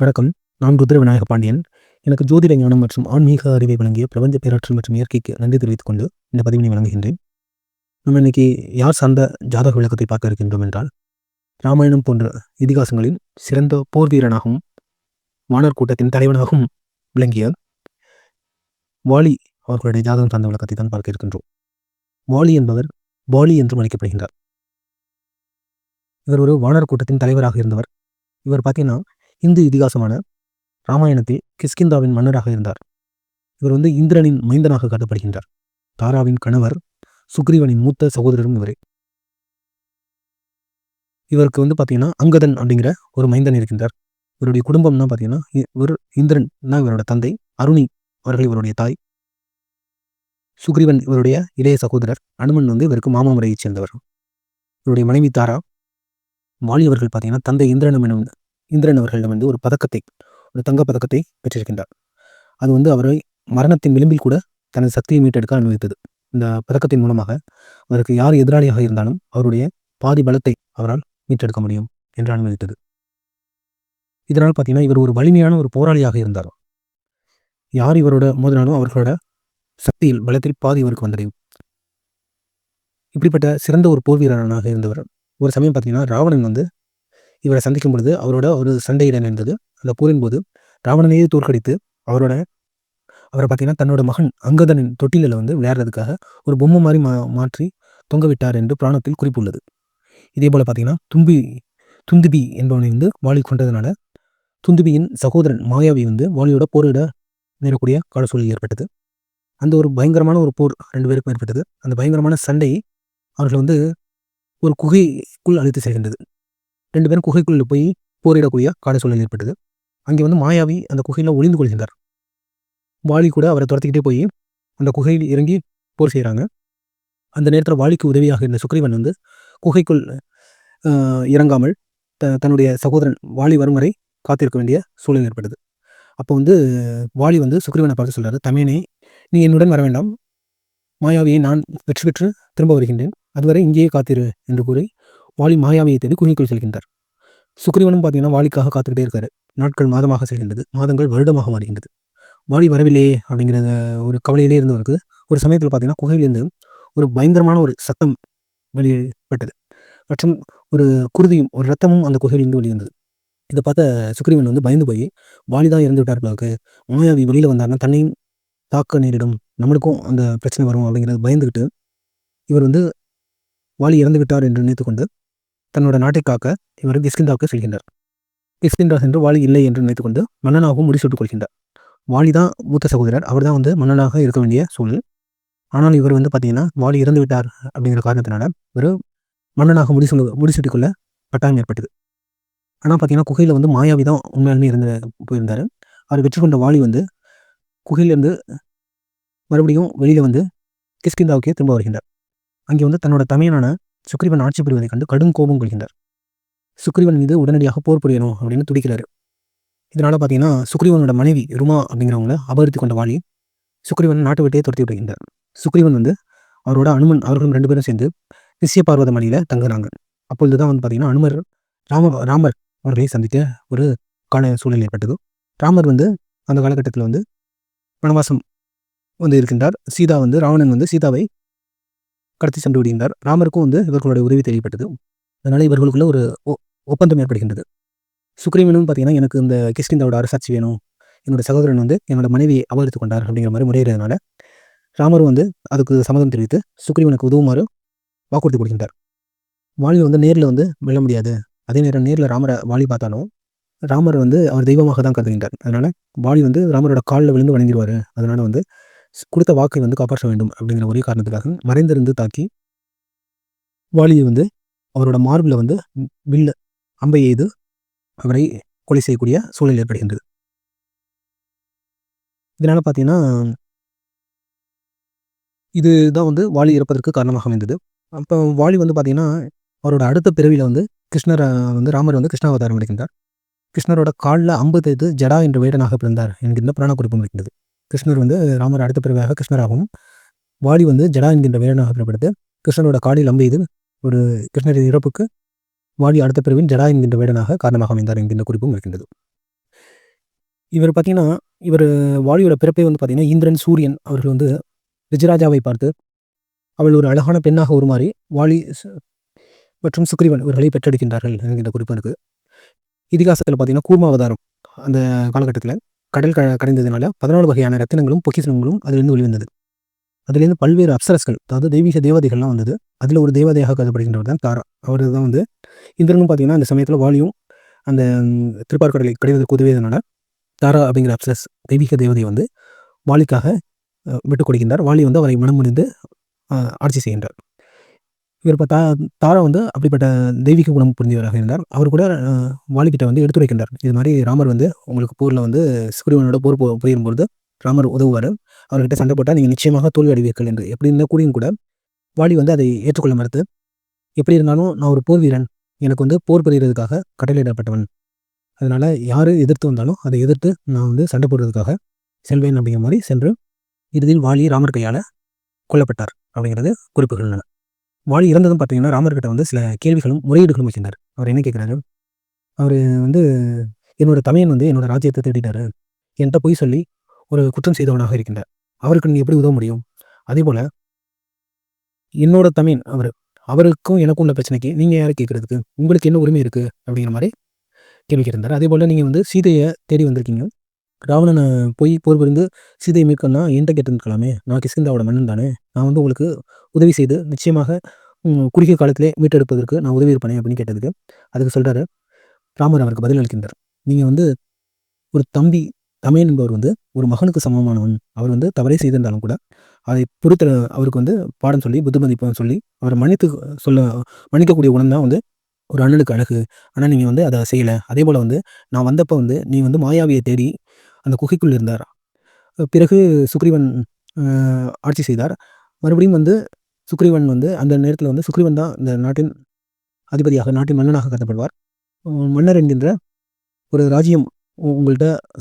வணக்கம். நான் ருத்ர விநாயக பாண்டியன். எனக்கு ஜோதிட ஞானம் மற்றும் ஆன்மீக அறிவை வழங்கிய பிரபஞ்ச பேராற்றல் மற்றும் இயற்கைக்கு நன்றி தெரிவித்துக் கொண்டு இந்த பதிவினை வழங்குகின்றேன். நம்ம இன்னைக்கு யார் சார்ந்த ஜாதக விளக்கத்தை பார்க்க இருக்கின்றோம் என்றால் ராமாயணம் போன்ற இதிகாசங்களில் சிறந்த போர் வீரனாகவும் வானர் கூட்டத்தின் தலைவனாகவும் விளங்கிய வாலி அவர்களுடைய ஜாதகம் சார்ந்த விளக்கத்தை தான் பார்க்க இருக்கின்றோம். வாலி என்பவர் வாலி என்றும் அழைக்கப்படுகின்றார். இவர் ஒரு வானர் கூட்டத்தின் தலைவராக இருந்தவர். இவர் பார்த்தீங்கன்னா இந்து இதிகாசமான ராமாயணத்தில் கிஷ்கிந்தாவின் மன்னராக இருந்தார். இவர் வந்து இந்திரனின் மைந்தனாக கருதப்படுகின்றார். தாராவின் கணவர் சுக்ரீவனின் மூத்த சகோதரரும் இவரே. இவருக்கு வந்து பார்த்தீங்கன்னா அங்கதன் அப்படிங்கிற ஒரு மைந்தன் இருக்கின்றார். இவருடைய குடும்பம்னா பார்த்தீங்கன்னா இவர் இந்திரன் தான் இவரோட தந்தை அருணி அவர்கள் இவருடைய தாய். சுக்ரீவன் இவருடைய இளைய சகோதரர் அனுமன் வந்து இவருக்கு மாமா முறையைச் சேர்ந்தவர். இவருடைய மனைவி தாரா வாலி அவர்கள் பார்த்தீங்கன்னா தந்தை இந்திரனும் எனும் இந்திரன் அவர்களிடம் வந்து ஒரு பதக்கத்தை ஒரு தங்க பதக்கத்தை பெற்றிருக்கின்றார். அது வந்து அவரை மரணத்தின் விளிம்பில் கூட தனது சக்தியை மீட்டெடுக்க அனுமதித்தது. இந்த பதக்கத்தின் மூலமாக அவருக்கு யார் எதிராளியாக இருந்தாலும் அவருடைய பாதி பலத்தை அவரால் மீட்டெடுக்க முடியும் என்று அனுமதித்தது. இதனால் பார்த்தீங்கன்னா இவர் ஒரு வலிமையான ஒரு போராளியாக இருந்தார். யார் இவரோட மோதினாலும் அவர்களோட சக்தியில் பலத்தில் பாதி இவருக்கு வந்தடையும். இப்படிப்பட்ட சிறந்த ஒரு போர் வீரனாக இருந்தவர். ஒரு சமயம் பார்த்தீங்கன்னா ராவணன் வந்து இவரை சந்திக்கும் பொழுது அவரோட ஒரு சண்டையிட நேர்ந்தது அந்த போரின் போது ராவணனையே தோற்கடித்து அவரோட அவரை பார்த்தீங்கன்னா தன்னோட மகன் அங்கதனின் தொட்டிலில் வந்து விளையாடுறதுக்காக ஒரு பொம்மை மாதிரி மா மாற்றி தொங்க விட்டார் என்று புராணத்தில் குறிப்புள்ளது. இதே போல் பார்த்தீங்கன்னா தும்பி துந்துபி என்பவனை வந்து வாலி கொண்டதுனால துந்துபியின் சகோதரன் மாயாவி வந்து வாலியோட போரிட நேரக்கூடிய கால சூழல் ஏற்பட்டது. அந்த ஒரு பயங்கரமான ஒரு போர் ரெண்டு பேருக்கும் ஏற்பட்டது. அந்த பயங்கரமான சண்டை அவர்கள் வந்து ஒரு குகைக்குள் அழைத்து செல்கின்றது. ரெண்டு பேரும் குகைக்குள்ள போய் போரிடக்கூடிய கால சூழல் ஏற்பட்டது. அங்கே வந்து மாயாவி அந்த குகையில் ஒளிந்து கொள்கின்றார். வாலி கூட அவரை துரத்திக்கிட்டே போய் அந்த குகையில் இறங்கி போர் செய்கிறாங்க அந்த நேரத்தில் வாலிக்கு உதவியாக இருந்த சுக்ரீவன் வந்து குகைக்குள் இறங்காமல் த தன்னுடைய சகோதரன் வாலி வரும் வரை காத்திருக்க வேண்டிய சூழல் ஏற்பட்டது. அப்போ வந்து வாலி வந்து சுக்ரீவனை பார்த்து சொல்கிறாரு தமையனே நீ என்னுடன் வர வேண்டாம் மாயாவியை நான் வெற்றி பெற்று திரும்ப வருகின்றேன். அதுவரை இங்கேயே காத்திரு என்று கூறி வாலி மாயாவியை தேடி குகைக்குள் செல்கின்றார். சுக்ரீவனும் பார்த்தீங்கன்னா வாலிக்காக காத்துக்கிட்டே இருக்காரு. நாட்கள் மாதமாக செல்கின்றது. மாதங்கள் வருடமாக மாறுகின்றது. வாலி வரவில்லையே அப்படிங்கிற ஒரு கவலையிலே இருந்தவருக்கு ஒரு சமயத்தில் பார்த்தீங்கன்னா குகையிலிருந்து ஒரு பயங்கரமான ஒரு சத்தம் வெளியேற்பட்டது மற்றும் ஒரு குருதியும் ஒரு ரத்தமும் அந்த குகையிலிருந்து வெளியிருந்தது இதை பார்த்த சுக்ரீவன் வந்து பயந்து போய் வாலிதான் இறந்து விட்டார்களுக்கு மாயாவி வெளியில் வந்தார்னா தன்னையும் தாக்க நேரிடும். நம்மளுக்கும் அந்த பிரச்சனை வரும் அப்படிங்கிறது பயந்துக்கிட்டு இவர் வந்து வாலி இறந்து விட்டார் என்று நினைத்துக்கொண்டு தன்னோட நாட்டிற்காக இவர் கிஸ்கிந்தாவுக்கு செல்கின்றார். கிஸ்கிந்தா சென்று வாலி இல்லை என்று நினைத்துக்கொண்டு மன்னனாகவும் முடிசூட்டுக் கொள்கின்றார். வாலி தான் மூத்த சகோதரர். அவர் தான் வந்து மன்னனாக இருக்க வேண்டிய சூழல். ஆனால் இவர் வந்து பார்த்தீங்கன்னா வாலி இறந்து விட்டார் அப்படிங்கிற காரணத்தினால இவர் மன்னனாக முடிசு முடிசூட்டிக் கொள்ள கட்டாயம் ஏற்பட்டது. ஆனால் பார்த்தீங்கன்னா குகையில் வந்து மாயாவி தான் உண்மையாலுமே இருந்து போயிருந்தார். அவர் வெற்றி கொண்ட வாலி வந்து குகையிலேருந்து மறுபடியும் வெளியில் வந்து கிஸ்கிந்தாவுக்கே திரும்ப வருகின்றார். அங்கே வந்து தன்னோட தமையனான சுக்ரீவன் ஆட்சி புரிவதைக் கண்டு கடும் கோபம் கொள்கின்றார். சுக்ரீவன் மீது உடனடியாக போர் புரியணும் அப்படின்னு துடிக்கிறாரு. இதனால் பார்த்தீங்கன்னா சுக்ரீவனோட மனைவி ருமா அப்படிங்கிறவங்கள அபகரித்து கொண்ட வாழி சுக்ரீவன் நாட்டு விட்டே துரத்தி விடுகின்றார். சுக்ரீவன் வந்து அவரோட அனுமன் அவர்களும் ரெண்டு பேரும் சேர்ந்து நிச்சய பார்வத மலையில் தங்குறாங்க. அப்பொழுது தான் வந்து பார்த்தீங்கன்னா அனுமர் ராம ராமர் அவர்களை சந்திக்க ஒரு கால சூழ்நிலை ஏற்பட்டது. ராமர் வந்து அந்த காலகட்டத்தில் வந்து வனவாசம் வந்து இருக்கின்றார். சீதா வந்து ராவணன் வந்து சீதாவை கடத்தி சென்று விடுகின்றார். ராமருக்கும் வந்து இவர்களுடைய உதவி தெரியப்பட்டது அதனால் இவர்களுக்குள்ள ஒரு ஒப்பந்தம் ஏற்படுகின்றது. சுக்ரீவனும் பார்த்தீங்கன்னா எனக்கு இந்த கிஷ்கிந்தாவோட அரசாட்சி வேணும். என்னோட சகோதரன் வந்து என்னோட மனைவியை அபகரித்து கொண்டார் அப்படிங்கிற மாதிரி முறையிறதுனால ராமரும் வந்து அதுக்கு சம்மதம் தெரிவித்து சுக்ரீவனுக்கு உதவுமாறு வாக்குறுதி கொடுக்கின்றார். வாலி வந்து நேரில் வந்து வெல்ல முடியாது. அதே நேரம் நேரில் ராமரை வாலி பார்த்தாலும் ராமர் வந்து அவர் தெய்வமாக தான் கருதுகின்றார். அதனால் வாலி வந்து ராமரோட காலில் விழுந்து வணங்கிடுவார். அதனால் வந்து கொடுத்த வாக்கை வந்து காப்பாற்ற வேண்டும் அப்படிங்கிற ஒரே காரணத்துக்காக மறைந்திருந்து தாக்கி வாலியை வந்து அவரோட மார்பில் வந்து வில்ல அம்பை எய்து அவரை கொலை செய்யக்கூடிய சூழல் ஏற்படுகின்றது. இதனால் பார்த்தீங்கன்னா இதுதான் வந்து வாலி இறப்பதற்கு காரணமாக அமைந்தது. அப்போ வாலி வந்து பார்த்தீங்கன்னா அவரோட அடுத்த பிறவியில் வந்து கிருஷ்ணரை வந்து ராமர் வந்து கிருஷ்ணாவதாரம் எடுக்கின்றார். கிருஷ்ணரோட காலில் அம்பு தேய்த்து ஜடா என்ற வேடனாக பிறந்தார் என்கின்ற புராண குறிப்பும் இருக்கின்றது. கிருஷ்ணர் வந்து ராமர் அடுத்த பிறவியாக கிருஷ்ணராகவும் வாலி வந்து ஜடா என்கின்ற வேடனாக பிறப்படுத்து கிருஷ்ணனோட காலில் அம்பெய்து ஒரு கிருஷ்ணரின் இறப்புக்கு வாலி அடுத்த பிறவின் ஜடா என்கின்ற வேடனாக காரணமாக அமைந்தார் என்கின்ற குறிப்பும் இருக்கின்றது இவர் பார்த்தீங்கன்னா, இவர் வாலியோட பிறப்பே வந்து பார்த்தீங்கன்னா, இந்திரன், சூரியன் அவர்கள் வந்து விஜயராஜாவை பார்த்து, அவள் ஒரு அழகான பெண்ணாக உருமாறி வாலி மற்றும் சுக்ரீவன் இவர்களை பெற்றெடுக்கின்றார்கள் என்கின்ற குறிப்பு இருக்கு. இதிகாசத்தில் பார்த்தீங்கன்னா, கூர்மாவதாரம் அந்த காலகட்டத்தில் கடல் க கடைந்ததுனால 14 வகையான ரத்தினங்களும், பொக்கிஷங்களும் அதிலிருந்து வெளிவந்தது. அதிலிருந்து பல்வேறு அப்சரஸ்கள் அதாவது தெய்வீக தேவதைகள்லாம் வந்தது. அதில் ஒரு தேவதையாக கருதப்படுகின்றவர் தான் தாரா. அவர் தான் வந்து இந்திரனும் பார்த்தீங்கன்னா, அந்த சமயத்தில் வாலியும் அந்த திருப்பார்கடலை கடைவதற்கு உதவியதுனால தாரா அப்படிங்கிற அப்சரஸ் தெய்வீக தேவதை வந்து வாலிக்காக விட்டுக் கொடுக்கின்றார். வாலி வந்து அவரை மனம் முடிந்து ஆட்சி செய்கின்றார். இவர் இப்போ தா தாரா வந்து அப்படிப்பட்ட தெய்வீக குணம் புரிந்தவராக இருந்தார். அவர் கூட அ வாலிகிட்ட வந்து எடுத்துரைக்கின்றார். இது மாதிரி ராமர் வந்து உங்களுக்கு போரில் வந்து சுக்ரீவனோட போர் புரியும் பொழுது ராமர் உதவுவார் அவர்கிட்ட சண்டை போட்டால் நீங்கள் நிச்சயமாக தோல்வி அடைவீர்கள் என்று. எப்படி இருந்தால் கூடியும் கூட, வாலி வந்து அதை ஏற்றுக்கொள்ள மறுத்து, எப்படி இருந்தாலும் நான் ஒரு போர் வீரன். எனக்கு வந்து போர் புரிகிறதுக்காக கட்டளையிடப்பட்டவன். அதனால் யார் எதிர்த்து வந்தாலும் அதை எதிர்த்து நான் வந்து சண்டை போடுறதுக்காக செல்வேன் அப்படிங்கிற மாதிரி சென்று, இறுதியில் வாலி ராமர் கையால் கொல்லப்பட்டார். அப்படிங்கிறது குறிப்புகள் வாழி இறந்ததும் பார்த்தீங்கன்னா, ராமர்கிட்ட வந்து சில கேள்விகளும், முறையீடுகளும் வச்சிருந்தார் அவர் என்ன கேட்குறாரு அவர் வந்து என்னோட தமையன் வந்து என்னோட ராஜ்யத்தை தேடிட்டாரு என்கிட்ட பொய் சொல்லி ஒரு குற்றம் செய்தவனாக இருக்கின்றார். அவருக்கு நீ எப்படி உதவ முடியும்? அதே போல் என்னோட தமையன் அவர் அவருக்கும் எனக்கும் உள்ள பிரச்சனைக்கு நீங்கள் யாரை கேட்குறதுக்கு உங்களுக்கு என்ன உரிமை இருக்குது அப்படிங்கிற மாதிரி கேள்வி அதே போல் நீங்கள் வந்து சீதையை தேடி வந்திருக்கீங்க. ராவணனை போய் போர் புரிந்து சீதையை மீட்கணும்னா என்கிட்ட கேட்டிருக்கலாமே நான் கிஷ்கிந்தாவோட மன்னன் தானே. நான் வந்து உங்களுக்கு உதவி செய்து நிச்சயமாக குறுகிய காலத்திலே மீட்டெடுப்பதற்கு நான் உதவி இருப்பேனே அப்படின்னு கேட்டதுக்கு, அதுக்கு சொல்கிறாரு ராமர் அவருக்கு பதில் அளிக்கின்றார். நீங்கள் வந்து ஒரு தம்பி தமையன் என்பவர் வந்து ஒரு மகனுக்கு சமமானவன். அவர் வந்து தவறே செய்திருந்தாலும் கூட, அதை பொறுத்த அவருக்கு வந்து பாடம் சொல்லி, புத்திமதிப்பு சொல்லி, அவரை மன்னித்து சொல்ல மன்னிக்கக்கூடிய உணம் தான் வந்து ஒரு அண்ணனுக்கு அழகு. ஆனால் நீங்கள் வந்து அதை செய்யலை அதே போல் வந்து நான் வந்தப்போ வந்து நீ வந்து மாயாவியை தேடி அந்த குகைக்குள் இருந்தார். பிறகு சுக்ரீவன் ஆட்சி செய்தார். மறுபடியும் வந்து சுக்ரீவன் வந்து அந்த நேரத்தில் வந்து சுக்ரீவன் தான் இந்த நாட்டின் அதிபதியாக, நாட்டின் மன்னனாக கருதப்படுவார். மன்னர் என்கின்ற ஒரு ராஜ்யம் உ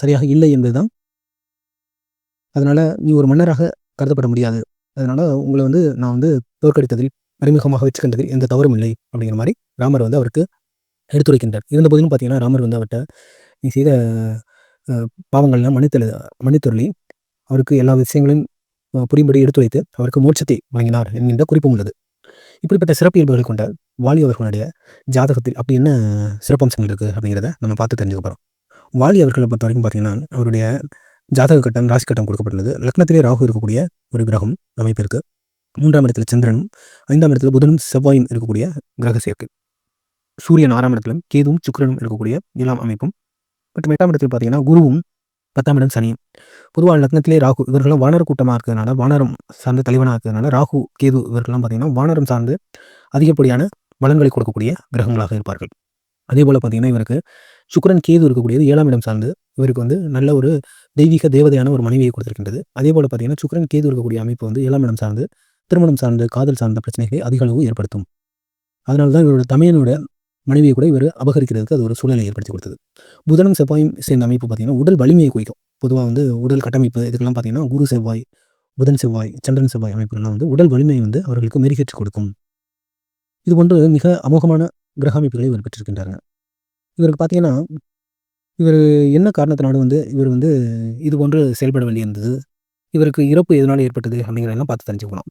சரியாக இல்லை என்பதுதான் அதனால் நீ ஒரு மன்னராக கருதப்பட முடியாது. அதனால் உங்களை வந்து நான் வந்து தோற்கடித்ததில், அறிமுகமாக வச்சுக்கின்றதில் எந்த தவறும் இல்லை. அப்படிங்கிற மாதிரி ராமர் வந்து அவருக்கு எடுத்துரைக்கின்றார். இருந்தபோதிலும் பார்த்தீங்கன்னா, ராமர் வந்து அவர்கிட்ட நீ செய்த பாவங்கள்லாம் மன்னித்தல மன்னித்தருளி, அவருக்கு எல்லா விஷயங்களையும் அ புரியும்படி எடுத்துரைத்து, அவருக்கு மோட்சத்தை வழங்கினார் என்கின்ற குறிப்பும் உள்ளது. இப்படிப்பட்ட சிறப்பியல்புகள் கொண்ட வாலி அவர்களுடைய ஜாதகத்தில் அப்படி என்ன சிறப்பம்சங்கள் இருக்குது அப்படிங்கிறத நம்ம பார்த்து தெரிஞ்சுக்க போகிறோம் வாலி அவர்கள பொறுத்தவரைக்கும் பார்த்தீங்கன்னா, அவருடைய ஜாதக கட்டம், ராசி கட்டம் கொடுக்கப்பட்டுள்ளது. லக்னத்திலே ராகு இருக்கக்கூடிய ஒரு கிரகம் அமைப்பு இருக்குது மூன்றாம் இடத்துல சந்திரனும், ஐந்தாம் இடத்துல புதனும், செவ்வாயும் இருக்கக்கூடிய கிரக சேர்க்கை. சூரியன் ஆறாம் இடத்திலும், கேதுவும், சுக்கிரனும் இருக்கக்கூடிய 7ஆம் அமைப்பும் மற்றும் எட்டாம் இடத்தில் பார்த்தீங்கன்னா, குருவும், 10ஆம் இடம் சனியும். பொதுவாக லக்னத்திலே ராகு இவர்களும் வானர கூட்டமாக இருக்கிறதுனால, வானரம் சார்ந்த தலைவனாக இருக்கிறதுனால, ராகு, கேது இவர்கள்லாம் பார்த்தீங்கன்னா, வானரம் சார்ந்து அதிகப்படியான பலன்களை கொடுக்கக்கூடிய கிரகங்களாக இருப்பார்கள். அதே போல் பார்த்தீங்கன்னா, இவருக்கு சுக்கரன் கேது இருக்கக்கூடியது ஏழாம் இடம் சார்ந்து, இவருக்கு வந்து நல்ல ஒரு தெய்வீக தேவதையான ஒரு மனைவியை கொடுத்திருக்கின்றது. அதேபோல பார்த்தீங்கன்னா, சுக்கரன் கேது இருக்கக்கூடிய அமைப்பு வந்து ஏழாம் இடம் சார்ந்து, திருமணம் சார்ந்து, காதல் சார்ந்த பிரச்சனைகளை அதிக அளவு ஏற்படுத்தும். அதனால தான் இவரோட தமையனோட மனைவியை கூட இவர் அபகரிக்கிறதுக்கு அது ஒரு சூழ்நிலை ஏற்படுத்தி கொடுத்தது. புதனும், செவ்வாயும் சேர்ந்த அமைப்பு பார்த்தீங்கன்னா, உடல் வலிமையை குறிக்கும். பொதுவாக வந்து உடல் கட்டமைப்பு இதுக்கெல்லாம் பார்த்தீங்கன்னா, குரு, செவ்வாய், புதன், செவ்வாய், சந்திரன், செவ்வாய் அமைப்புகள்லாம் வந்து உடல் வலிமையை வந்து அவர்களுக்கு மெருகேற்றி கொடுக்கும். இது போன்று மிக அமோகமான கிரக அமைப்புகளை இவர் பெற்றிருக்கின்றாங்க இவருக்கு பார்த்தீங்கன்னா, இவர் என்ன காரணத்தினாலும் வந்து இவர் வந்து இது போன்று செயல்பட வேண்டியிருந்தது? இவருக்கு இறப்பு எதனால ஏற்பட்டது? அப்படிங்கிறதெல்லாம் பார்த்து தெரிஞ்சுக்கலாம்.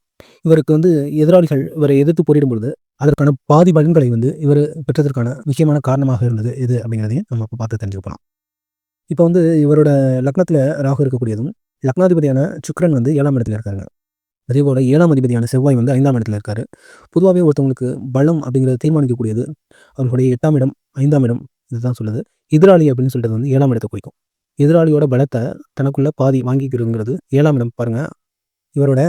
இவருக்கு வந்து எதிராளிகள் இவரை எதிர்த்து போரிடும் பொழுது, அதற்கான பாதி பலன்களை வந்து இவர் பெற்றதற்கான முக்கியமான காரணமாக இருந்தது எது? அப்படிங்கிறதையும் நம்ம பார்த்து தெரிஞ்சுக்கலாம் இப்போ வந்து இவரோட லக்னத்தில் ராகு இருக்கக்கூடியதும், லக்னாதிபதியான சுக்ரன் வந்து ஏழாம் இடத்துல இருக்காங்க அதே போல் ஏழாம் அதிபதியான செவ்வாய் வந்து ஐந்தாம் இடத்துல இருக்காரு. பொதுவாகவே ஒருத்தவங்களுக்கு பலம் அப்படிங்கிறத தீர்மானிக்கக்கூடியது, அவர்களுடைய எட்டாம் இடம், ஐந்தாம் இடம் இதுதான் சொல்லுது. எதிராளி அப்படின்னு சொல்கிறது வந்து ஏழாம் இடத்தை குறிக்கும். எதிராளியோட பலத்தை தனக்குள்ளே பாதி வாங்கிக்கிறதுங்கிறது ஏழாம் இடம் பாருங்கள் இவரோட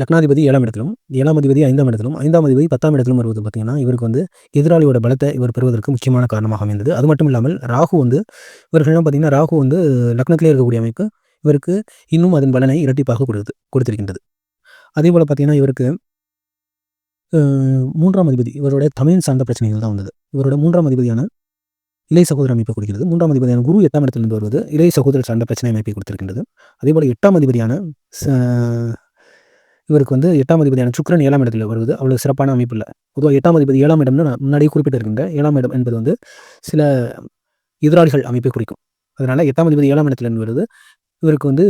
லக்னாதிபதி ஏழாம் இடத்திலும், ஏழாம் அதிபதி ஐந்தாம் இடத்திலும், ஐந்தாம் அதிபதி 10ஆம் இடத்திலும் வருவது பார்த்தீங்கன்னா, இவருக்கு வந்து எதிராளியோட பலத்தை இவர் பெறுவதற்கு முக்கியமான காரணமாக அமைந்தது. அது மட்டும் இல்லாமல் ராகு வந்து இவர்களிடம் பார்த்தீங்கன்னா, ராகு வந்து லக்னத்திலே இருக்கக்கூடிய அமைப்பு, இவருக்கு இன்னும் அதன் பலனை இரட்டிப்பாக கொடுத்து கொடுத்திருக்கின்றது. அதேபோல பார்த்திங்கன்னா இவருக்கு மூன்றாம் அதிபதி இவரோட தமிழ் சார்ந்த பிரச்சனைகள் தான் வந்தது. இவரோட மூன்றாம் அதிபதியான இளைய சகோதர அமைப்பை குறிக்கிறது. 3ஆம் அதிபதியான குரு எட்டாம் இடத்திலிருந்து வருவது இளைய சகோதரர் சண்டை பிரச்சனை அமைப்பை கொடுத்திருக்கின்றது. அதேபோல் எட்டாம் அதிபதியான ச இவருக்கு வந்து எட்டாம் அதிபதியான சுக்கரன் ஏழாம் இடத்துல வருவது அவ்வளவு சிறப்பான அமைப்பு இல்லை பொதுவாக எட்டாம் அதிபதி ஏழாம் இடம்னு நான் முன்னாடியே குறிப்பிட்டிருக்கின்றேன். ஏழாம் இடம் என்பது வந்து சில எதிராளிகள் அமைப்பை குறிக்கும். அதனால் எட்டாம் அதிபதி ஏழாம் இடத்துல இருந்து வருது இவருக்கு வந்து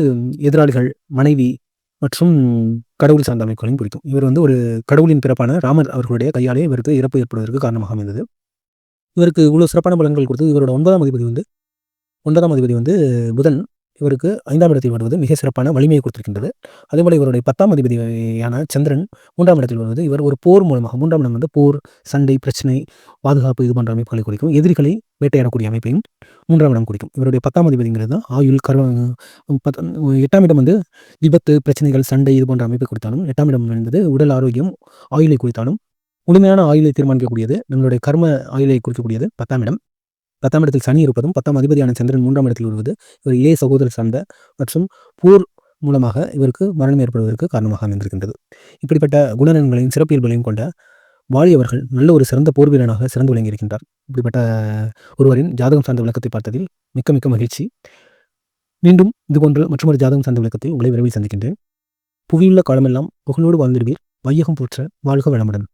எதிராளிகள் மனைவி மற்றும் கடவுள் சார்ந்த அமைப்புகளையும் குறிக்கும் இவர் வந்து ஒரு கடவுளின் பிறப்பான ராமர் அவர்களுடைய கையாலே இவருக்கு இறப்பு ஏற்படுவதற்கு காரணமாக அமைந்தது இவருக்கு இவ்வளோ சிறப்பான பலன்கள் கொடுத்து இவரோட ஒன்பதாம் அதிபதி வந்து ஒன்பதாம் அதிபதி வந்து புதன். இவருக்கு ஐந்தாம் இடத்தில் வருவது மிக சிறப்பான வலிமையை கொடுத்திருக்கின்றது. அதேபோல் இவருடைய பத்தாம் அதிபதியான சந்திரன் மூன்றாம் இடத்தில் வருவது இவர் ஒரு போர் மூலமாக மூன்றாம் இடம் வந்து போர் சண்டை பிரச்சனை பாதுகாப்பு இது போன்ற அமைப்புகளை குறிக்கும் எதிரிகளை வேட்டையாடக்கூடிய அமைப்பையும் மூன்றாம் இடம் குறிக்கும். இவருடைய பத்தாம் அதிபதிங்கிறது தான் ஆயுள் கர்வ எட்டாம் இடம் வந்து விபத்து பிரச்சனைகள் சண்டை இது போன்ற அமைப்பை கொடுத்தாலும் எட்டாம் இடம் என்பது உடல் ஆரோக்கியம் ஆயுளை குறித்தாலும் முழுமையான ஆயுளை தீர்மானிக்கக்கூடியது நம்மளுடைய கர்ம ஆயுளை குறிக்கக்கூடியது பத்தாம் இடம். பத்தாம் இடத்தில் சனி இருப்பதும் பத்தாம் அதிபதியான சந்திரன் மூன்றாம் இடத்தில் வருவது இவர் இளைய சகோதரர் சார்ந்த மற்றும் போர் மூலமாக இவருக்கு மரணம் ஏற்படுவதற்கு காரணமாக அமைந்திருக்கின்றது. இப்படிப்பட்ட குணநலன்களையும் சிறப்பியல்புகளையும் கொண்ட வாலி அவர்கள் நல்ல ஒரு சிறந்த போர் வீரனாக சிறந்து விளங்கியிருக்கின்றார் இப்படிப்பட்ட ஒருவரின் ஜாதகம் சார்ந்த விளக்கத்தை பார்த்ததில் மிக்க மிக்க மகிழ்ச்சி. மீண்டும் இதுபோன்று மற்றொரு ஜாதகம் சார்ந்த விளக்கத்தை உங்களை விரைவில் சந்திக்கின்றேன். புவியுள்ள காலமெல்லாம் புகழோடு வாழ்ந்திருவீர் வையகம் போற்ற வாழ்க வளமுடன்.